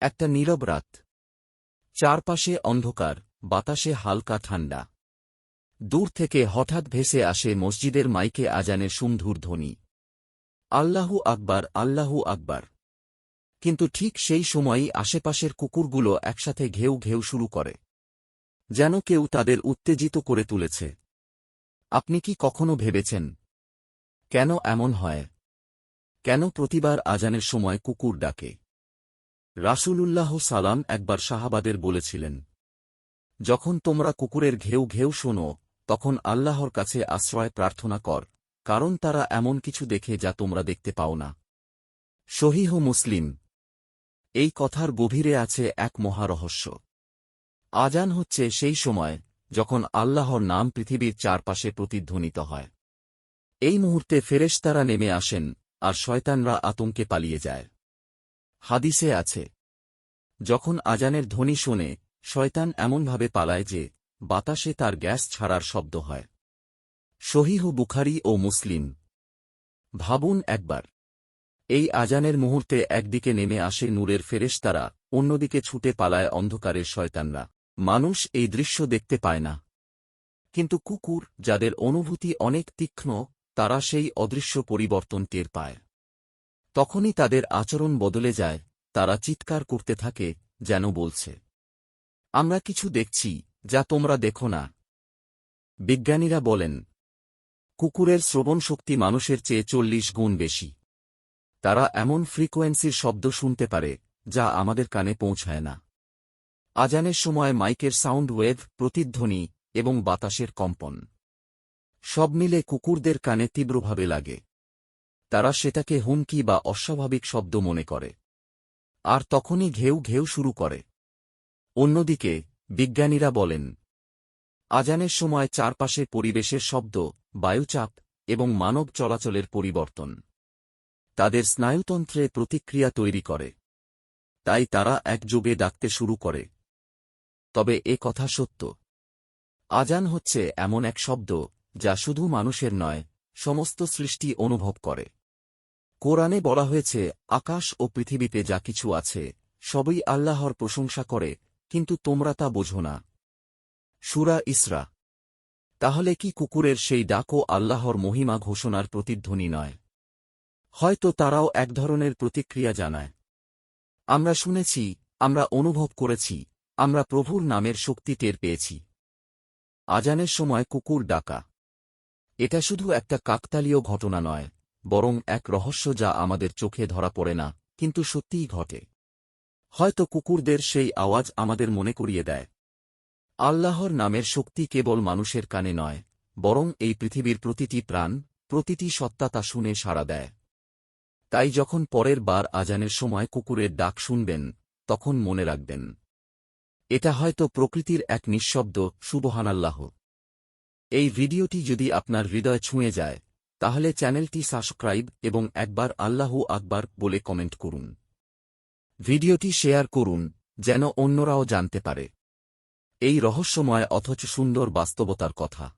একটা নীরব রাত। চারপাশে অন্ধকার, বাতাসে হালকা ঠান্ডা। দূর থেকে হঠাৎ ভেসে আসে মসজিদের মাইকে আজানের সুমধুর ধ্বনি। আল্লাহু আকবার আল্লাহু আকবার। কিন্তু ঠিক সেই সময়ই আশেপাশের কুকুরগুলো একসাথে ঘেউ ঘেউ শুরু করে। যেন কেউ তাদের উত্তেজিত করে তুলেছে। আপনি কি কখনো ভেবেছেন? কেন এমন হয়? কেন প্রতিবার আজানের সময় কুকুর ডাকে? রাসূলুল্লাহ সালাম একবার শাহাবাদের বলেছিলেন, যখন তোমরা কুকুরের ঘেউ ঘেউ শোনো, তখন আল্লাহর কাছে আশ্রয় প্রার্থনা কর, কারণ তারা এমন কিছু দেখে যা তোমরা দেখতে পাও না। সহিহ মুসলিম। এই কথার গভীরে আছে এক মহারহস্য। আজান হচ্ছে সেই সময় যখন আল্লাহর নাম পৃথিবীর চারপাশে প্রতিধ্বনিত হয়। এই মুহূর্তে ফেরেশতারা নেমে আসেন আর শয়তানরা আতঙ্কে পালিয়ে যায়। হাদিসে আছে। যখন আজানের ধ্বনি শোনে, শয়তান এমনভাবে পালায় যে, বাতাসে তার গ্যাস ছাড়ার শব্দ হয়। সহিহ বুখারি ও মুসলিম। ভাবুন একবার। এই আজানের মুহূর্তে একদিকে নেমে আসে নূরের ফেরেশতারা, অন্যদিকে ছুটে পালায় অন্ধকারের শয়তানরা। মানুষ এই দৃশ্য দেখতে পায় না। কিন্তু কুকুর, যাদের অনুভূতি অনেক তীক্ষ্ণ, তারা সেই অদৃশ্য পরিবর্তন টের পায়। তখনই তাদের আচরণ বদলে যায়, তারা চিৎকার করতে থাকে, যেন বলছে, আমরা কিছু দেখছি, যা তোমরা দেখো না। বিজ্ঞানীরা বলেন, কুকুরের শ্রবণ শক্তি মানুষের চেয়ে চল্লিশ গুণ বেশি। তারা এমন ফ্রিকোয়েন্সির শব্দ শুনতে পারে, যা আমাদের কানে পৌঁছায় না। আজানের সময় মাইকের সাউন্ড ওয়েভ, প্রতিধ্বনি এবং বাতাসের কম্পন। সব মিলে কুকুরদের কানে তীব্রভাবে লাগে। তারা সেটাকে হুমকি বা অস্বাভাবিক শব্দ মনে করে। আর তখনই ঘেউ ঘেউ শুরু করে। অন্যদিকে, বিজ্ঞানীরা বলেন, আজানের সময় চারপাশে পরিবেশের শব্দ, বায়ুচাপ এবং মানব চলাচলের পরিবর্তন। তাদের স্নায়ুতন্ত্রে প্রতিক্রিয়া তৈরি করে। তাই তারা একযোগে ডাকতে শুরু করে। তবে এ কথা সত্য। আজান হচ্ছে এমন এক শব্দ যা শুধু মানুষের নয়, সমস্ত সৃষ্টি অনুভব করে। কোরআনে বলা হয়েছে, আকাশ ও পৃথিবীতে যা কিছু আছে, সবই আল্লাহর প্রশংসা করে, কিন্তু তোমরা তা বোঝো না। সুরা ইসরা। তাহলে কি কুকুরের সেই ডাকও আল্লাহর মহিমা ঘোষণার প্রতিধ্বনি নয়? হয়তো তারাও এক ধরনের প্রতিক্রিয়া জানায়। আমরা শুনেছি, আমরা অনুভব করেছি, আমরা প্রভুর নামের শক্তি টের পেয়েছি। আজানের সময় কুকুর ডাকা। এটা শুধু একটা কাকতালীয় ঘটনা নয়। বরং এক রহস্য যা আমাদের চোখে ধরা পড়ে না, কিন্তু সত্যিই ঘটে। হয়তো কুকুরদের সেই আওয়াজ আমাদের মনে করিয়ে দেয়। আল্লাহর নামের শক্তি কেবল মানুষের কানে নয়, বরং এই পৃথিবীর প্রতিটি প্রাণ, প্রতিটি সত্তা তা শুনে সাড়া দেয়। তাই যখন পরের বার আজানের সময় কুকুরের ডাক শুনবেন, তখন মনে রাখবেন, এটা হয়তো প্রকৃতির এক নিঃশব্দ, সুবহানাল্লাহ। এই ভিডিওটি যদি আপনার হৃদয় ছুঁয়ে যায় তাহলে চ্যানেলটি সাবস্ক্রাইব এবং একবার আল্লাহু আকবার বলে কমেন্ট করুন। ভিডিওটি শেয়ার করুন, যেন অন্যরাও জানতে পারে। এই রহস্যময় অথচ সুন্দর বাস্তবতার কথা।